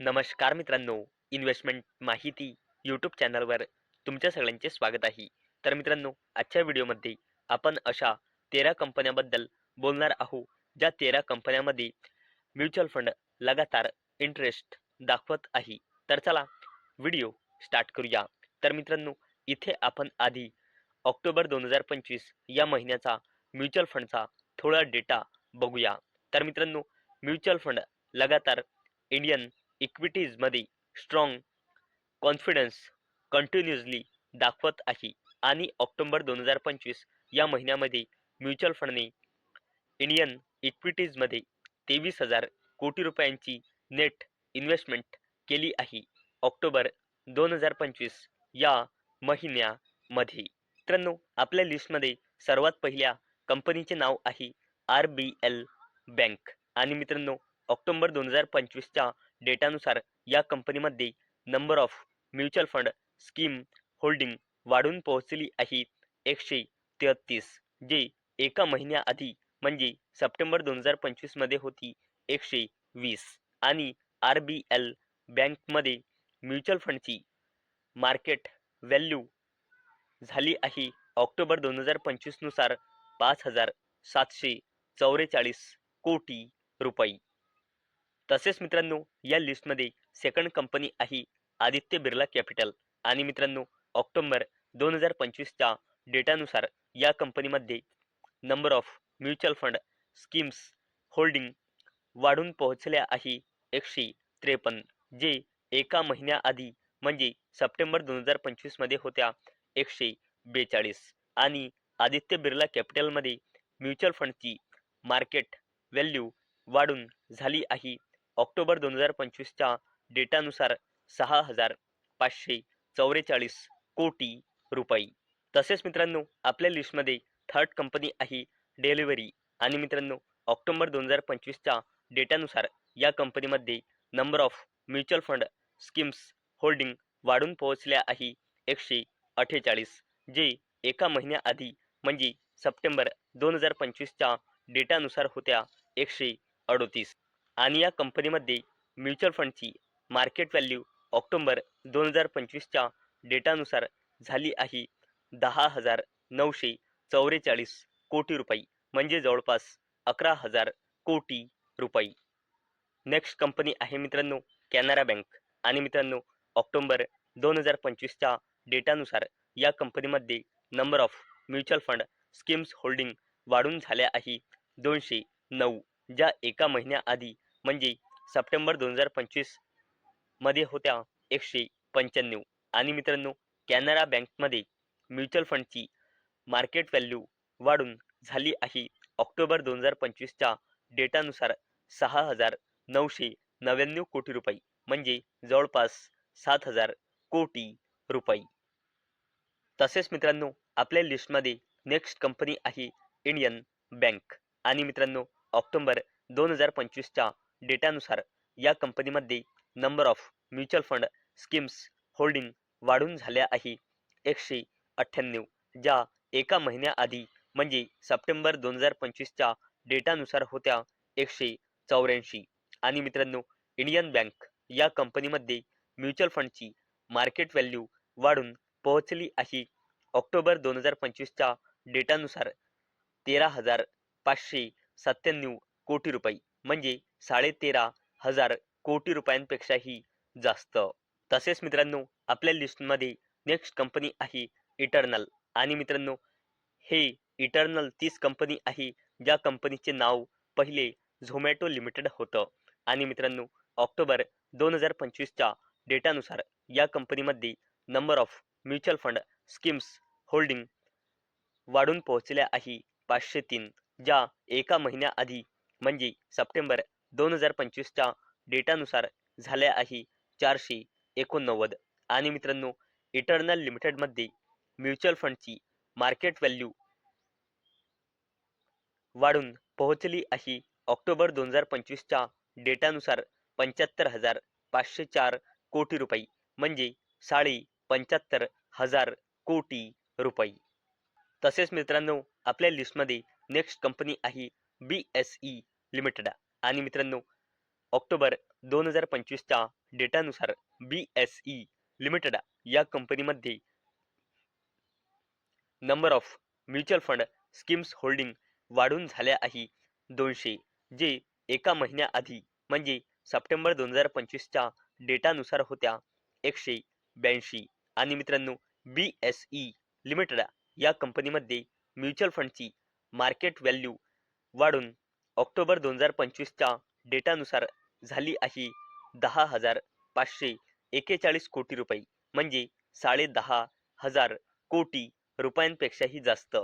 नमस्कार मित्रांनो इन्व्हेस्टमेंट माहिती यूट्यूब चॅनलवर तुमच्या सगळ्यांचे स्वागत आहे. तर मित्रांनो आजच्या व्हिडिओमध्ये आपण अशा तेरा कंपन्याबद्दल बोलणार आहोत ज्या तेरा कंपन्यामध्ये म्युच्युअल फंड लगातार इंटरेस्ट दाखवत आहे. तर चला व्हिडिओ स्टार्ट करूया. तर मित्रांनो इथे आपण आधी ऑक्टोबर दोन हजार पंचवीस या महिन्याचा म्युच्युअल फंडचा थोडा डेटा बघूया. तर मित्रांनो म्युच्युअल फंड लगातार इंडियन इक्विटीजमध्ये स्ट्रॉंग कॉन्फिडन्स कंटिन्युअसली दाखवत आहे. आणि ऑक्टोंबर दोन हजार पंचवीस या महिन्यामध्ये म्युच्युअल फंडने इंडियन इक्विटीजमध्ये तेवीस हजार कोटी रुपयांची नेट इन्व्हेस्टमेंट केली आहे. ऑक्टोबर दोन हजार पंचवीस या महिन्यामध्ये. मित्रांनो आपल्या लिस्टमध्ये सर्वात पहिल्या कंपनीचे नाव आहे आर बी एल बँक आणि मित्रांनो ऑक्टोबर दोन हजार पंचवीसच्या डेटानुसार या कंपनीमध्ये number of mutual fund scheme holding वाढून पोहोचली आहे. एकशे तेहतीस जे एका महिन्याआधी म्हणजे सप्टेंबर दोन हजार पंचवीसमध्ये होती. एकशे वीस आणि आर बी एल बँकमध्ये म्युच्युअल फंडची मार्केट व्हॅल्यू झाली आहे. ऑक्टोबर दोन हजार पंचवीसनुसार पाच हजार सातशे चौवेचाळीस कोटी रुपये. तसेच मित्रांनो या लिस्टमध्ये सेकंड कंपनी आहे आदित्य बिर्ला कॅपिटल आणि मित्रांनो ऑक्टोबर दोन हजार पंचवीसच्या डेटानुसार या कंपनीमध्ये number of mutual fund schemes holding वाढून पोहोचल्या आहे एकशे त्रेपन्न जे एका महिन्याआधी म्हणजे सप्टेंबर दोन हजार पंचवीसमध्ये होत्या एकशे बेचाळीस. आणि आदित्य बिर्ला कॅपिटलमध्ये म्युच्युअल फंडची मार्केट व्हॅल्यू वाढून झाली आहे ऑक्टोबर दोन हजार पंचवीसच्या डेटानुसार सहा हजार पाचशे चौवेचाळीस कोटी रुपये. तसेच मित्रांनो आपल्या लिस्टमध्ये थर्ड कंपनी आहे डेलिव्हरी आणि मित्रांनो ऑक्टोबर दोन हजार पंचवीसच्या डेटानुसार या कंपनीमध्ये number of mutual fund schemes holding वाढून पोहोचल्या आहे एकशे अठ्ठेचाळीस जे एका महिन्याआधी म्हणजे सप्टेंबर दोन हजार पंचवीसच्या डेटानुसार होत्या एकशे अडोतीस. आणि या कंपनीमध्ये म्युच्युअल फंडची मार्केट व्हॅल्यू ऑक्टोंबर दोन हजार पंचवीसच्या डेटानुसार झाली आहे दहा हजार नऊशे चौवेचाळीस कोटी रुपये म्हणजे जवळपास अकरा हजार कोटी रुपये. नेक्स्ट कंपनी आहे मित्रांनो कॅनरा बँक. आणि मित्रांनो ऑक्टोंबर दोन हजार पंचवीसच्या डेटानुसार या कंपनीमध्ये number of mutual fund schemes holding वाढून झाल्या आहे दोनशे नऊ ज्या एका महिन्याआधी म्हणजे सप्टेंबर दोन हजार पंचवीसमध्ये होत्या एकशे पंच्याण्णव. आणि मित्रांनो कॅनरा बँकमध्ये म्युच्युअल फंडची मार्केट व्हॅल्यू वाढून झाली आहे. ऑक्टोबर दोन हजार पंचवीसच्या डेटानुसार सहा हजार नऊशे नव्याण्णव कोटी रुपये म्हणजे जवळपास सात हजार कोटी रुपये. तसेच मित्रांनो आपल्या लिस्टमध्ये नेक्स्ट कंपनी आहे इंडियन बँक. आणि मित्रांनो ऑक्टोबर दोन हजार पंचवीसच्या डेटानुसार या कंपनीमध्ये number of mutual fund schemes holding वाढून झाल्या आहे. एकशे अठ्ठ्याण्णव ज्या एका महिन्याआधी म्हणजे सप्टेंबर दोन हजार पंचवीसच्या डेटानुसार होत्या एकशे चौऱ्याऐंशी. आणि मित्रांनो इंडियन बँक या कंपनीमध्ये म्युच्युअल फंडची मार्केट व्हॅल्यू वाढून पोहोचली आहे. ऑक्टोबर दोन हजार पंचवीसच्या डेटानुसार तेरा हजार पाचशे सत्त्याण्णव कोटी रुपये म्हणजे साडेतेरा हजार कोटी रुपयांपेक्षाही जास्त. तसेच मित्रांनो आपल्या लिस्टमध्ये नेक्स्ट कंपनी आहे इटर्नल आणि मित्रांनो हे इटर्नल तीच कंपनी आहे ज्या कंपनीचे नाव पहिले झोमॅटो लिमिटेड होतं. आणि मित्रांनो ऑक्टोबर दोन हजार पंचवीसच्या डेटानुसार या कंपनीमध्ये number of mutual fund schemes holding वाढून पोहोचल्या आहे पाचशे तीन ज्या एका महिन्याआधी म्हणजे सप्टेंबर दोन हजार पंचवीसच्या डेटानुसार झाल्या आहे चारशे एकोणनव्वद. आणि मित्रांनो इटर्नल लिमिटेडमध्ये म्युच्युअल फंडची मार्केट व्हॅल्यू वाढून पोहोचली आहे. ऑक्टोबर दोन हजार पंचवीसच्या डेटानुसार पंच्याहत्तर हजार पाचशे चार कोटी रुपये म्हणजे साडे पंच्याहत्तर हजार कोटी रुपये. तसेच मित्रांनो आपल्या लिस्टमध्ये नेक्स्ट कंपनी आहे बी एस ई लिमिटेड आणि मित्रांनो ऑक्टोबर दोन हजार पंचवीसच्या डेटानुसार बी एस ई लिमिटेड या कंपनीमध्ये number of mutual fund schemes holding वाढून झाल्या आहे. दोनशे जे एका महिन्याआधी म्हणजे सप्टेंबर दोन हजार पंचवीसच्या डेटानुसार होत्या एकशे ब्याऐंशी. आणि मित्रांनो बी एस ई लिमिटेड या कंपनीमध्ये म्युच्युअल फंडची मार्केट व्हॅल्यू वाढून ऑक्टोबर दोन हजार पंचवीसच्या डेटानुसार झाली आहे दहा हजार पाचशे एकेचाळीस कोटी रुपये. म्हणजे साडे दहा हजार कोटी रुपयांपेक्षाही जास्त.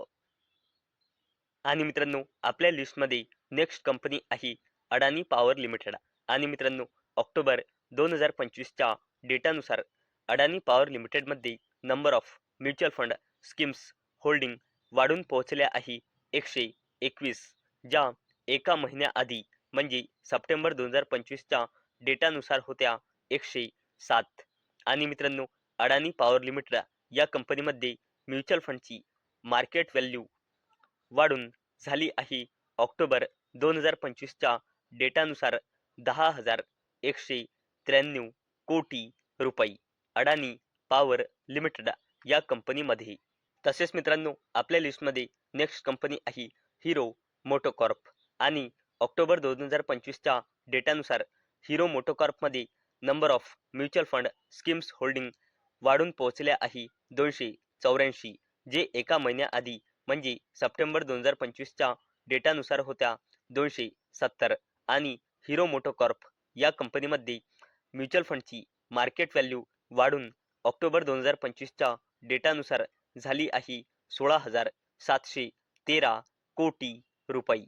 आणि मित्रांनो आपल्या लिस्टमध्ये नेक्स्ट कंपनी आहे अडानी पॉवर लिमिटेड आणि मित्रांनो ऑक्टोबर दोन हजार पंचवीसच्या डेटानुसार अडानी पॉवर लिमिटेडमध्ये number of mutual fund schemes holding वाढून पोहोचल्या आहे एकशे एकवीस ज्या एका महिन्याआधी म्हणजे सप्टेंबर दोन हजार पंचवीसच्या डेटानुसार होत्या एकशे सात. आणि मित्रांनो अडानी पॉवर लिमिटेड या कंपनीमध्ये म्युच्युअल फंडची मार्केट व्हॅल्यू वाढून झाली आहे. ऑक्टोबर दोन हजार पंचवीसच्या डेटानुसार दहा हजार एकशे त्र्याण्णव कोटी रुपये अडानी पॉवर लिमिटेड या कंपनीमध्ये. तसेच मित्रांनो आपल्या लिस्टमध्ये नेक्स्ट कंपनी आहे हिरो मोटोकॉर्प. आणि ऑक्टोबर दोन हजार पंचवीसच्या डेटानुसार Hero मोटोकॉर्पमध्ये number of mutual fund schemes holding वाढून पोहोचल्या आहे दोनशे चौऱ्याऐंशी जे एका महिन्याआधी म्हणजे सप्टेंबर दोन हजार पंचवीसच्या डेटानुसार होत्या दोनशे सत्तर. आणि हिरो मोटोकॉर्प या कंपनीमध्ये म्युच्युअल फंडची मार्केट व्हॅल्यू वाढून ऑक्टोबर दोन हजार पंचवीसच्या डेटानुसार झाली आहे सोळा हजार सातशे तेरा कोटी रुपये.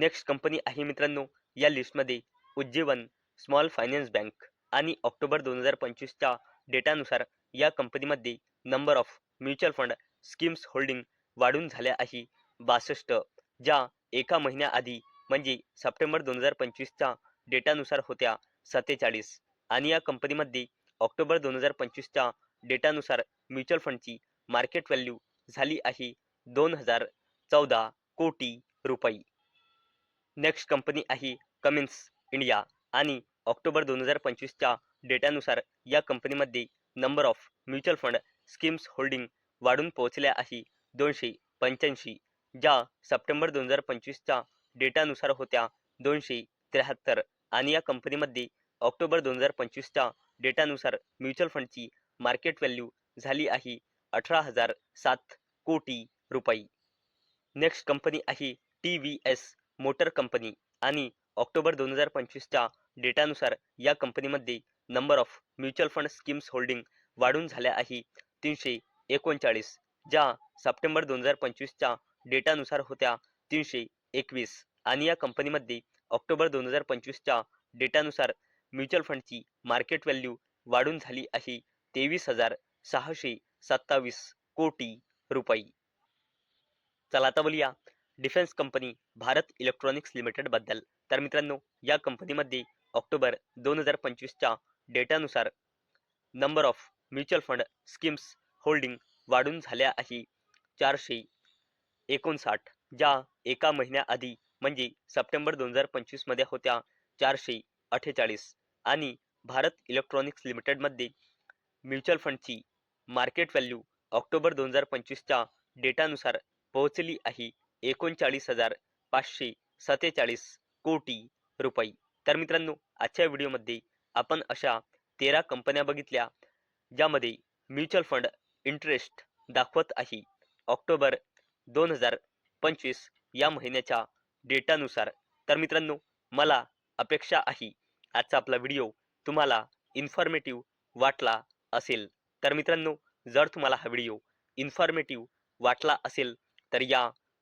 नेक्स्ट कंपनी आहे मित्रांनो या लिस्टमध्ये उज्जीवन स्मॉल फायनान्स बँक आणि ऑक्टोबर दोन हजार पंचवीसच्या डेटानुसार या कंपनीमध्ये number of mutual fund schemes holding वाढून झाल्या आहे. बासष्ट ज्या एका महिन्याआधी म्हणजे सप्टेंबर दोन हजार पंचवीसच्या डेटानुसार होत्या सत्तेचाळीस. आणि या कंपनीमध्ये ऑक्टोबर दोन हजार पंचवीसच्या डेटानुसार म्युच्युअल फंडची मार्केट व्हॅल्यू झाली आहे दोन हजार चौदा कोटी रुपये. नेक्स्ट कंपनी आहे कमिन्स इंडिया आणि ऑक्टोबर दोन हजार पंचवीसच्या डेटानुसार या कंपनीमध्ये number of mutual fund schemes holding वाढून पोहोचल्या आहे दोनशे पंच्याऐंशी ज्या सप्टेंबर दोन हजार पंचवीसच्या डेटानुसार होत्या दोनशे त्र्याहत्तर आणि या कंपनीमध्ये ऑक्टोबर दोन हजार पंचवीसच्या डेटानुसार म्युच्युअल फंडची मार्केट व्हॅल्यू झाली आहे अठरा हजार सात कोटी रुपये. नेक्स्ट कंपनी आहे T V S Motor Company आणि ऑक्टोबर दोन हजार पंचवीसच्या डेटानुसार या कंपनीमध्ये number of mutual fund schemes holding वाढून झाल्या आहे. तीनशे एकोणचाळीस ज्या सप्टेंबर दोन हजार पंचवीसच्या डेटानुसार होत्या तीनशे एकवीस. आणि या कंपनीमध्ये ऑक्टोबर दोन हजार पंचवीसच्या डेटानुसार म्युच्युअल फंडची मार्केट व्हॅल्यू वाढून झाली आहे. तेवीस हजार सहाशे सत्तावीस कोटी रुपये. चला आता बोलूया डिफेन्स कंपनी भारत इलेक्ट्रॉनिक्स लिमिटेडबद्दल. तर मित्रांनो या कंपनीमध्ये ऑक्टोबर दोन हजार पंचवीसच्या डेटानुसार number of mutual fund schemes holding वाढून झाल्या आहे. चारशे एकोणसाठ ज्या एका महिन्याआधी म्हणजे सप्टेंबर दोन हजार पंचवीसमध्ये होत्या चारशे अठ्ठेचाळीस. आणि भारत इलेक्ट्रॉनिक्स लिमिटेडमध्ये म्युच्युअल फंडची मार्केट व्हॅल्यू ऑक्टोबर दोन हजार पंचवीसच्या डेटानुसार पोहोचली आहे. एकोणचाळीस हजार पाचशे सत्तेचाळीस कोटी रुपये. तर मित्रांनो आजच्या व्हिडिओमध्ये आपण अशा तेरा कंपन्या बघितल्या ज्यामध्ये म्युच्युअल फंड इंटरेस्ट दाखवत आहे. ऑक्टोबर दोन हजार पंचवीस या महिन्याच्या डेटानुसार. तर मित्रांनो मला अपेक्षा आहे आजचा आपला व्हिडिओ तुम्हाला इन्फॉर्मेटिव्ह वाटला असेल. तर मित्रांनो जर तुम्हाला हा व्हिडिओ इन्फॉर्मेटिव्ह वाटला असेल तर या